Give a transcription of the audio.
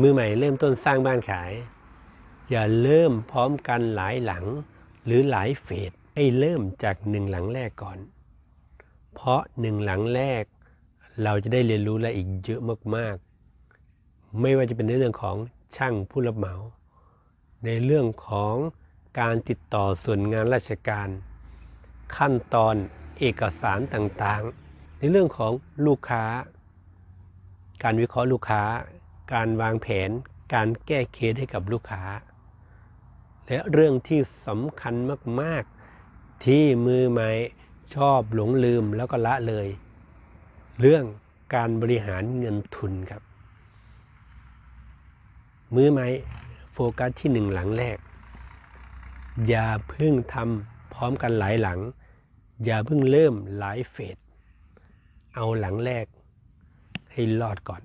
มือใหม่เริ่มต้นสร้างบ้านขาย อย่าเริ่มพร้อมกันหลายหลังหรือหลายเฟสให้เริ่มจากหนึ่งหลังแรกก่อน เพราะหนึ่งหลังแรก เราจะได้เรียนรู้อะไรอีกเยอะมากๆ ไม่ว่าจะเป็นในเรื่องของช่างผู้รับเหมา ในเรื่องของการติดต่อส่วนงานราชการ ขั้นตอนเอกสารต่างๆ ในเรื่องของลูกค้า การวิเคราะห์ลูกค้า การวางแผน การแก้เคสให้กับลูกค้า และเรื่องที่สำคัญมาก ๆ ที่มือใหม่ชอบหลงลืมแล้วก็ละเลย เรื่องการบริหารเงินทุนครับ มือใหม่โฟกัสที่หนึ่งหลังแรก อย่าเพิ่งทำพร้อมกันหลายหลัง อย่าเพิ่งเริ่มหลายเฟสเอาหลังแรกให้รอดก่อน